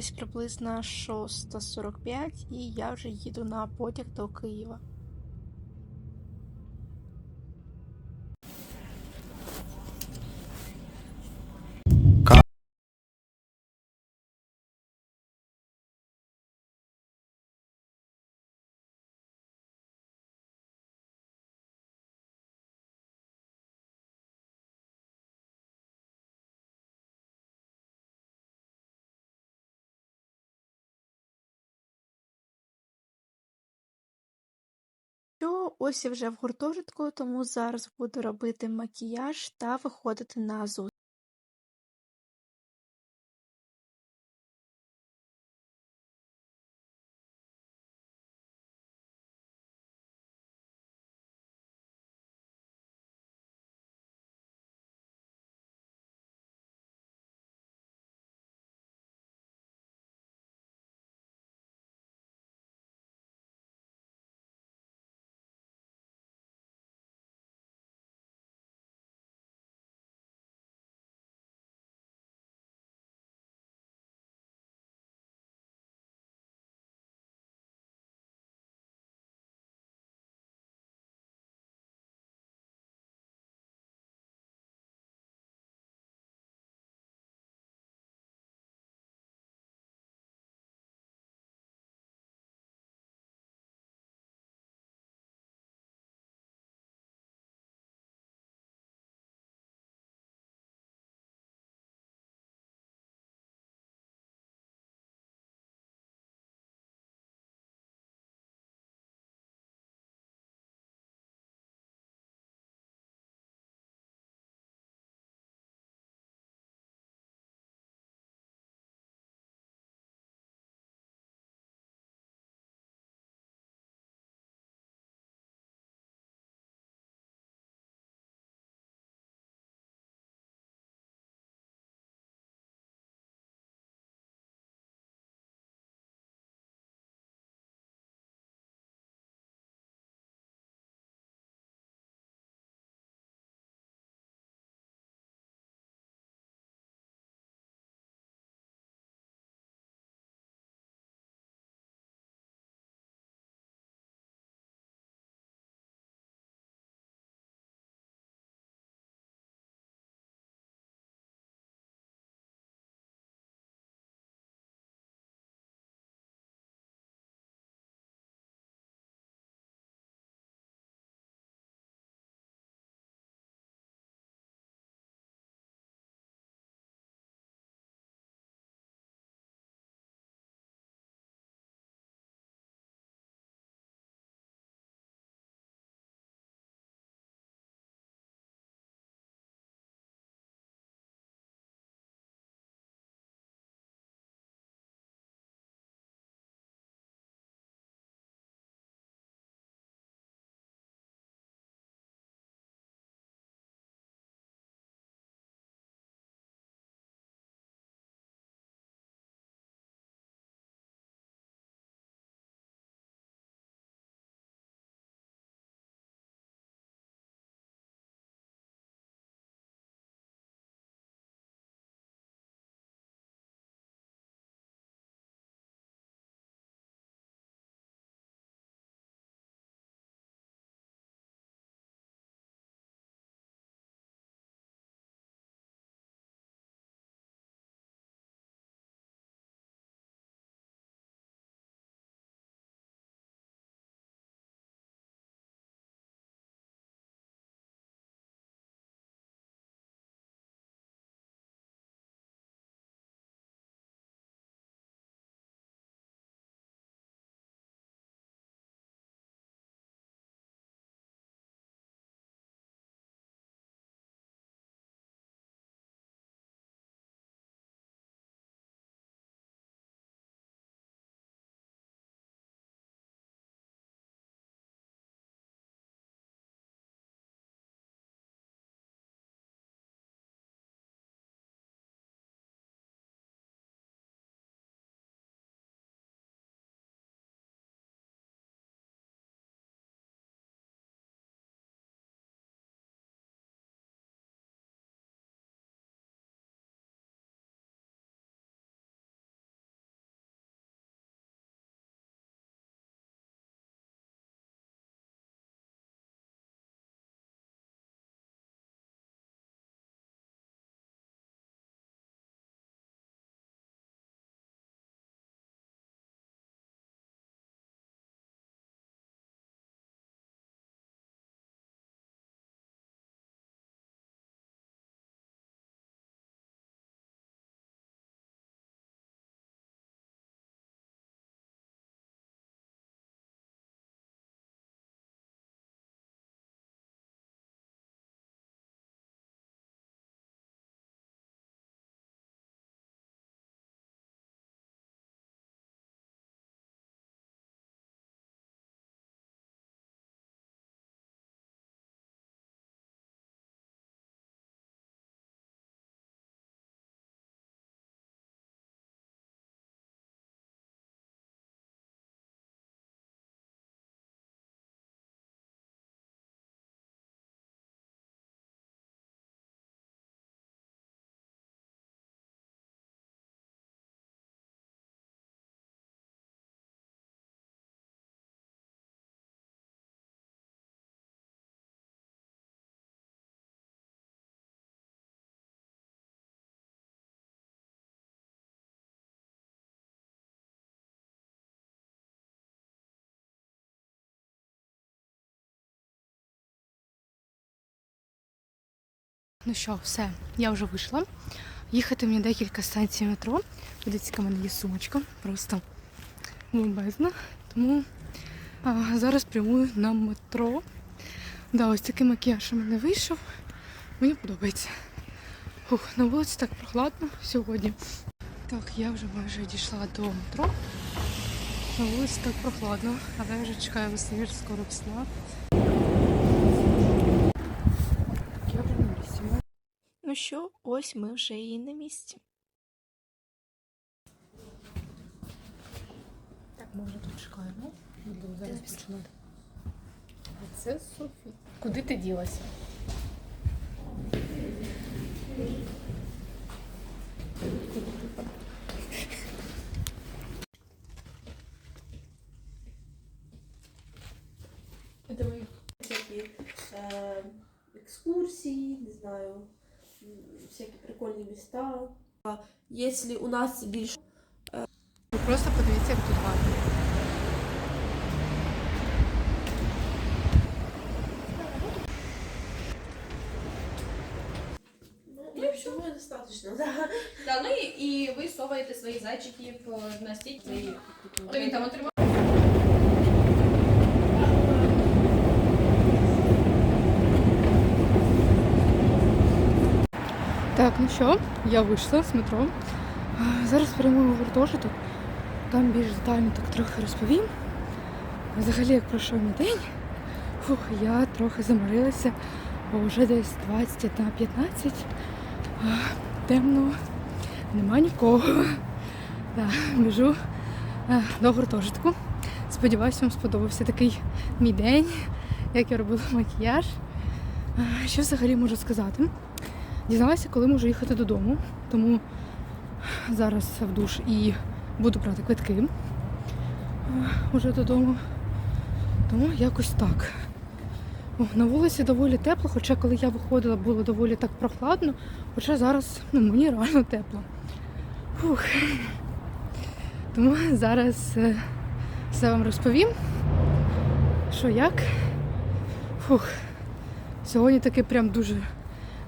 десь приблизно 6.45 і я вже їду на потяг до Києва. Що ось я вже в гуртожитку, тому зараз буду робити макіяж та виходити на зустріч. Ну що, все, я вже вийшла. Їхати мені декілька станцій метро. Дивіться, яка в мене є сумочка, просто бомбезна. Тому а, зараз прямую на метро. Да, ось такий макіяж у мене вийшов. Мені подобається. Фух, на вулиці так прохладно сьогодні. Так, я вже майже дійшла до метро. На вулиці так прохладно, але я вже чекаю весни, скоро весна. Так, я вже на місці. Ну що, ось ми вже і на місці. Так, ми вже тут чекаємо. Будемо зараз починати. А це Софі. Куди ти ділася? Это мои всякие э, экскурсии, не знаю, всякие прикольные места. А Если у нас більше Ви просто подивіться, як тут гарно. ну, всего достаточно, да. Да, ну і, і ви соваєте своїх зайчиків на стільки. Свої. То він там отримав. Так, ну що, я вийшла з метро. Зараз прямую в гуртожиток. Там більш детально так трохи розповім. Взагалі, як пройшов мій день, фух, я трохи заморилася, бо вже десь 20 на 15. Темно, нема нікого. Да, біжу до гуртожитку. Сподіваюсь, вам сподобався такий мій день, як я робила макіяж. Що взагалі можу сказати? Дізналася, коли можу їхати додому, тому зараз в душ і буду брати квитки е, уже додому. Тому якось так. О, на вулиці доволі тепло, хоча коли я виходила, було доволі так прохладно, хоча зараз ну, мені реально тепло. Фух. Тому зараз е, все вам розповім. Що як? Фух. Сьогодні таки прям дуже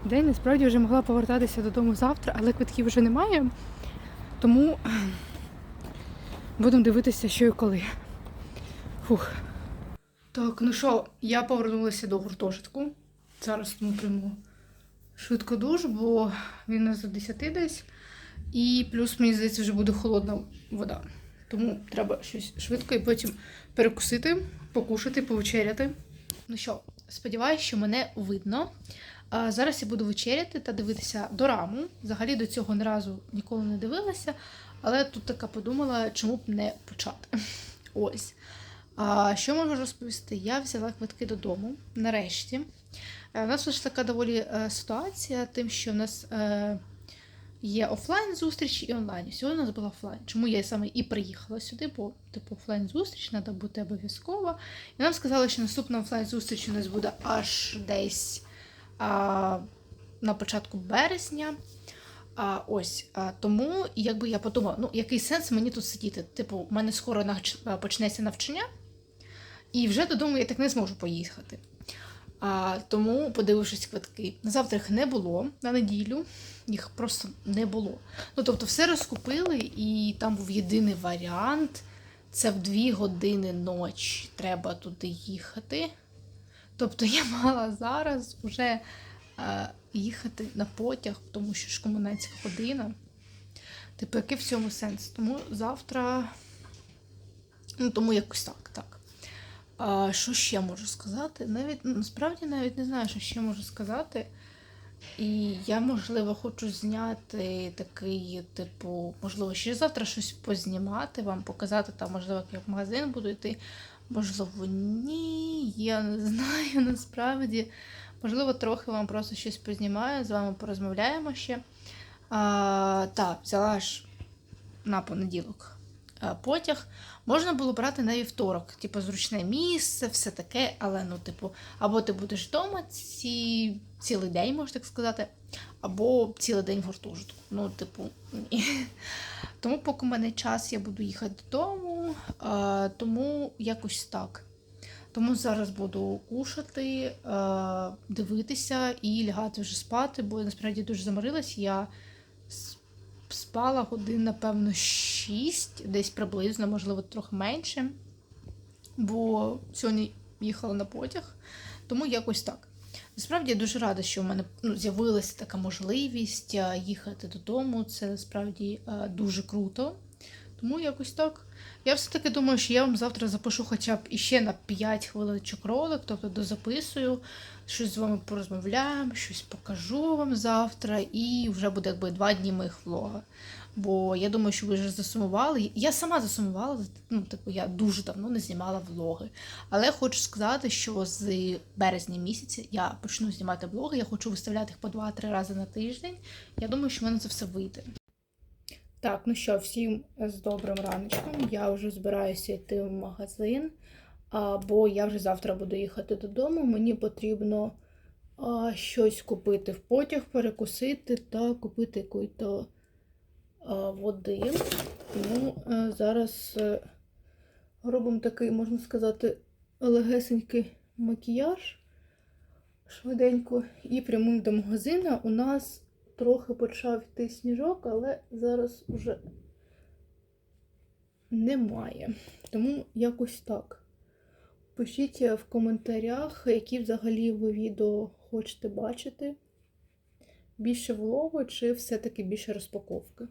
день. Насправді вже могла повертатися додому завтра, але квитків вже немає. Тому будемо дивитися, що і коли. Фух. Так, ну що, я повернулася до гуртожитку. Зараз ми прийму швидко душ, бо він у нас до 10 десь. І плюс, мені здається, вже буде холодна вода. Тому треба щось швидко і потім перекусити, покушати, повечеряти. Ну що, сподіваюся, що мене видно. Зараз я буду вечеряти та дивитися дораму. Взагалі до цього ні разу ніколи не дивилася, але тут така подумала, чому б не почати. Ось. А що можу розповісти? Я взяла квитки додому нарешті. Е, У нас вийшла така доволі е, ситуація, тим, що в нас е, є офлайн зустріч і онлайн. Сьогодні у нас була офлайн. Чому я саме і приїхала сюди, бо типу офлайн зустріч треба бути обов'язково. І нам сказали, що наступна офлайн зустріч у нас буде аж десь на початку березня. А, ось а, тому, якби я подумала, ну який сенс мені тут сидіти? Типу, в мене скоро навч... почнеться навчання, і вже додому я так не зможу поїхати. А, тому, подивившись квитки, завтра їх не було на неділю, їх просто не було. Ну тобто, все розкупили, і там був єдиний варіант. Це в дві години ночі треба туди їхати. Тобто я мала зараз вже е, їхати на потяг, тому що ж комендантська година. Типу, який в цьому сенс? Тому завтра. Ну, тому якось так, так. А, що ще можу сказати? Навіть ну, насправді навіть не знаю, що ще можу сказати. І я, можливо, хочу зняти такий, типу, можливо, ще завтра щось познімати, вам показати, там, можливо, як я в магазин буду йти. Можливо, ні, я не знаю насправді. Можливо, трохи вам просто щось познімаю, з вами порозмовляємо ще. А, так, взяла ж на понеділок а, потяг. Можна було брати на вівторок, типу, зручне місце, все таке, але ну, типу, або ти будеш вдома ці... цілий день, можна так сказати, або цілий день в гуртожитку. Ну, типу, ні. Тому, поки в мене час, я буду їхати додому, тому якось так. Тому зараз буду кушати, дивитися і лягати вже спати, бо я насправді дуже заморилась. Я спала годин, напевно, 6, десь приблизно, можливо, трохи менше. Бо сьогодні їхала на потяг, тому якось так. Насправді я дуже рада, що в мене ну, з'явилася така можливість їхати додому. Це насправді дуже круто. Тому якось так. Я все-таки думаю, що я вам завтра запишу хоча б іще на 5 хвилиночок ролик, тобто дозаписую, щось з вами порозмовляємо, щось покажу вам завтра, і вже буде якби два дні моїх влога. Бо я думаю, що ви вже засумували. Я сама засумувала, ну, типу, я дуже давно не знімала влоги. Але хочу сказати, що з березня місяця я почну знімати влоги, я хочу виставляти їх по 2-3 рази на тиждень. Я думаю, що в мене це все вийде. Так, ну що, всім з добрим раночком. Я вже збираюся йти в магазин, бо я вже завтра буду їхати додому. Мені потрібно щось купити в потяг, перекусити та купити якої-то води. Тому е, зараз е, робимо такий, можна сказати, легесенький макіяж швиденько і прямуємо до магазину. У нас трохи почав йти сніжок, але зараз вже немає. Тому якось так. Пишіть в коментарях, які взагалі ви відео хочете бачити. Більше влогу чи все-таки більше розпаковки.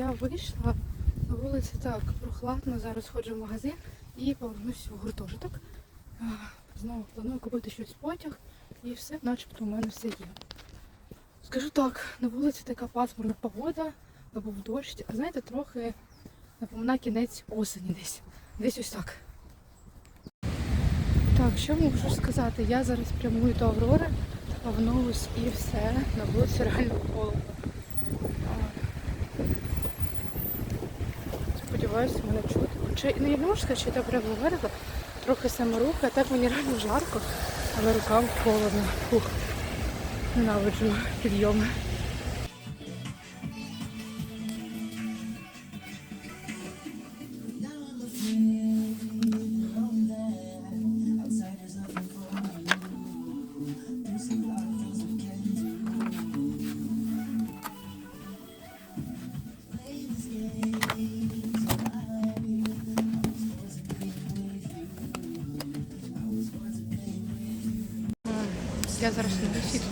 Я вийшла на вулиці так прохладно. Зараз ходжу в магазин і повернусь в гуртожиток. Знову планую купити щось потяг і все, начебто, у мене все є. Скажу так, на вулиці така пасмурна погода, або в дощ, а знаєте, трохи напоминає кінець осені десь. Десь ось так. Так, що можу сказати? Я зараз прямую до Аврори, повернусь і все. На вулиці реально холодно. А, Сподіваюся, мене чути. Чи, ну, я не можу сказати, що я виглядала. Трохи саморуха, а так мені реально жарко, але рукам холодно. Фух. Ненавиджу підйоми.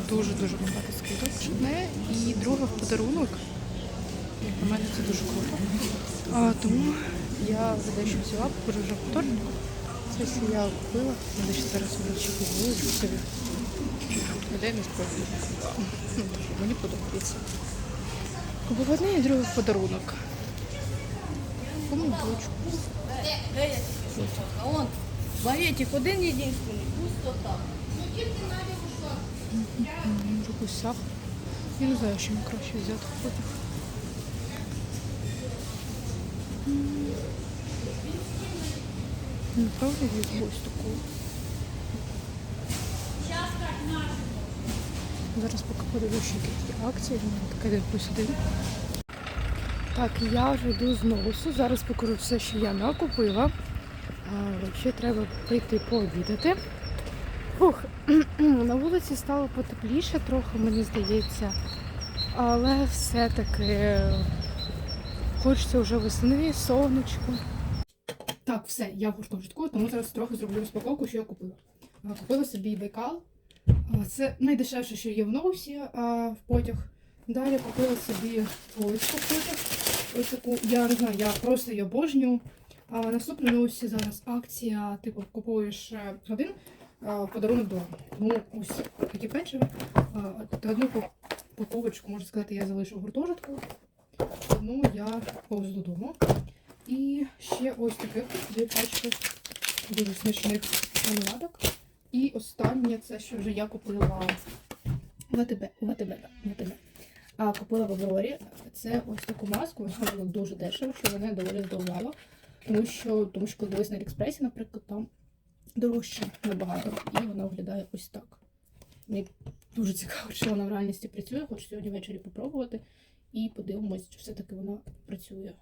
Дуже-дуже багато скидок. Одне і друге в подарунок. Як на мене це дуже круто. А, тому я за дещо взяла, вже повторно. Це все я купила. Я дещо зараз вночі вуличку собі. Людей не спробую. Ну, мені подобається. Купив одне і друге в подарунок. Кому он балетик один єдинственний, пустота. Може якусь сахар. Я не знаю, що мені краще взяти потяг. Направду візьму ось таку. Зараз поки подивлюся, які акції, така один плюс один. Так, я вже йду з носу. Зараз покажу все, що я накупила. Ще треба прийти пообідати. Фух, на вулиці стало потепліше трохи, мені здається. Але все-таки хочеться вже весни, сонечко. Так, все, я в гуртожитку, тому зараз трохи зроблю розпаковку, що я купила. Купила собі бейкал. Це найдешевше, що є в новусі а, в потяг. Далі купила собі поличку потяг. Ось таку, я не знаю, я просто її обожнюю. А наступна новості зараз акція, типу, купуєш е, один, подарунок два. Тому ось такі печиво. Одну пак- паковочку, можна сказати, я залишу в гуртожитку. Одну я повзу додому. І ще ось таких дві пачки дуже смачних мармеладок. І останнє це що вже я купила в АТБ. В. А купила в Аврорі. Це ось таку маску, вона була дуже дешево, що мене доволі здивувало. Тому що, тому що коли дивилась на Аліекспресі, наприклад, там дорожче набагато. І вона виглядає ось так. Мені дуже цікаво, чи вона в реальності працює. Хочу сьогодні ввечері попробувати. І подивимось, чи все-таки вона працює.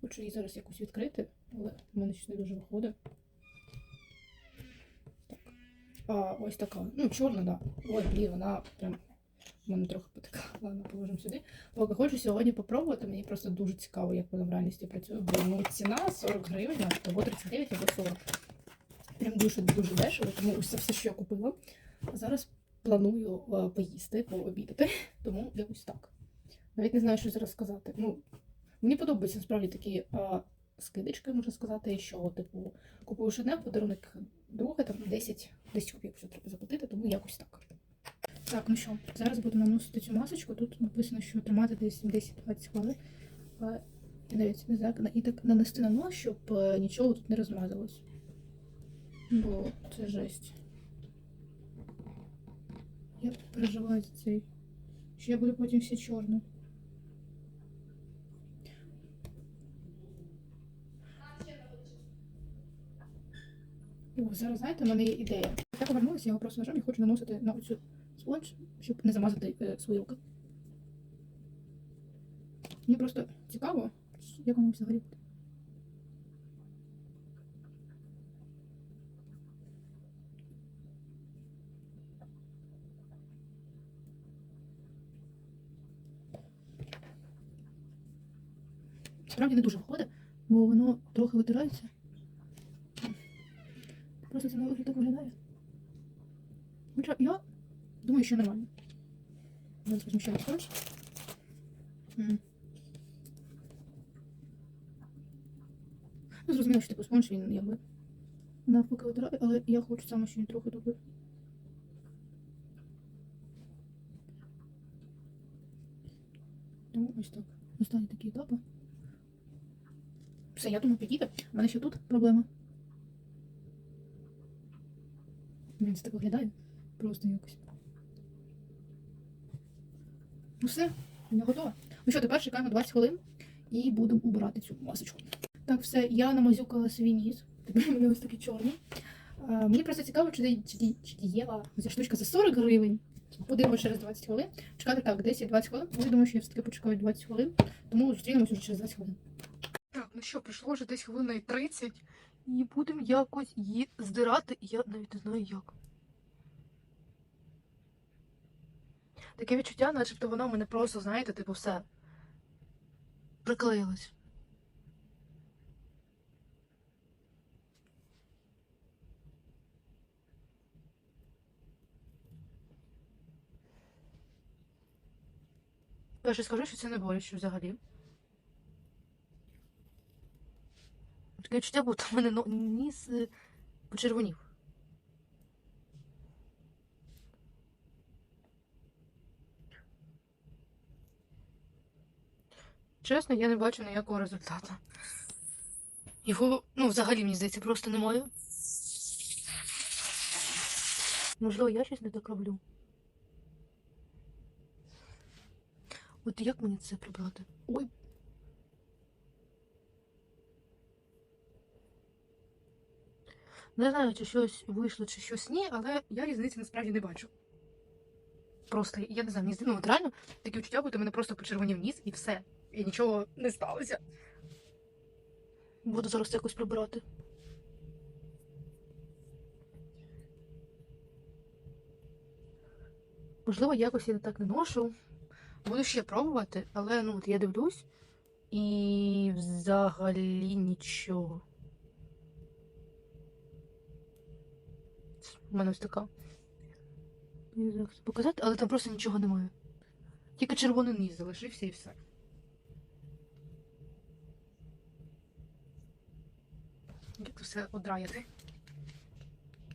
Хочу її зараз якось відкрити, але в мене щось не дуже виходить. Так. А, ось така. Ну, чорна, да. Ой, блін, вона прям в мене трохи потекла. Ладно, положимо сюди. Поки хочу сьогодні попробувати, мені просто дуже цікаво, як вона в реальності працює. Бо ну, ціна 40 гривень, або 39, або 40. Прям дуже дуже дешево, тому ось це все, що я купила. А зараз планую е, поїсти, пообідати, тому якось так. Навіть не знаю, що зараз сказати. Ну, Мені подобаються насправді такі а, скидочки, можна сказати, що типу купуєш одне подарунок, друге там 10, 10 копійок все треба заплатити, тому якось так. Так, ну що, зараз буду наносити цю масочку. Тут написано, що тримати десь 10-20 хвилин. Але я навіть не знаю, і так нанести на нос, щоб е, нічого тут не розмазалось. Бо це жесть. Я переживаю за цей. Що я буду потім все чорне. О, зараз, знаєте, в мене є ідея. Я повернулася, я його просто ножом і хочу наносити на оцю спонж, щоб не замазати е, свої руки. Мені просто цікаво, як воно взагалі буде. Справді не дуже виходить, бо воно трохи витирається. Просто це на вигляд так виглядає. Хоча я думаю, що нормально. Зараз розміщаю. М. Ну, зрозуміло, що типу спонж він якби навпаки витирає, але я хочу саме ще він трохи добре. Тому ось так. Останні такі етапи. Все, я думаю, підійде. У мене ще тут проблема. Він це так виглядає. Просто якось. Ну все, я готова. Ну що, тепер чекаємо 20 хвилин і будемо убирати цю масочку. Так, все, я намазюкала свій ніс. Тепер мене ось такий чорний. А, мені просто цікаво, чи, чи, чи дієва ця штучка за 40 гривень. Подивимося через 20 хвилин. Чекати так, 10-20 хвилин. Але я думаю, що я все-таки почекаю 20 хвилин. Тому зустрінемося вже через 20 хвилин. Ну що, пройшло вже десь хвилина і 30. І будемо якось її здирати, я навіть не знаю як. Таке відчуття, начебто вона в мене просто, знаєте, типу, все приклеїлась. Я ще скажу, що це не боляче взагалі. Таке відчуття, будто в мене ніс е, почервонів. Чесно, я не бачу ніякого результату. Його, ну, взагалі, мені здається, просто немає. Можливо, я щось не так роблю. От як мені це прибрати? Ой. Не знаю, чи щось вийшло, чи щось ні, але я різниці насправді не бачу. Просто, я не знаю, мені ну, от реально таке відчуття, будто мене просто почервонів ніс і все. І нічого не сталося. Буду зараз якось прибирати. Можливо, якось я так не ношу. Буду ще пробувати, але ну от я дивлюсь і взагалі нічого. У мене ось така. Не знаю, як це показати, але там просто нічого немає. Тільки червоний низ залишився і все. Як це все одраяти?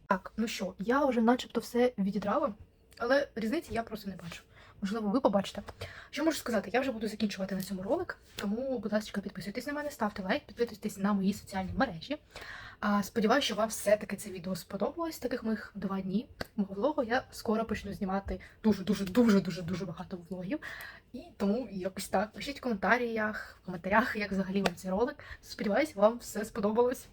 Так, ну що, я вже начебто все відідрала, але різниці я просто не бачу. Можливо, ви побачите. Що можу сказати? Я вже буду закінчувати на цьому ролик, тому, будь ласка, підписуйтесь на мене, ставте лайк, підписуйтесь на мої соціальні мережі. Сподіваюся, що вам все-таки це відео сподобалось. Таких моїх два дні мого влогу. Я скоро почну знімати дуже, дуже, дуже, дуже, дуже багато влогів. І тому якось так. Пишіть в коментарях, в коментарях, як взагалі вам цей ролик. Сподіваюсь, вам все сподобалось.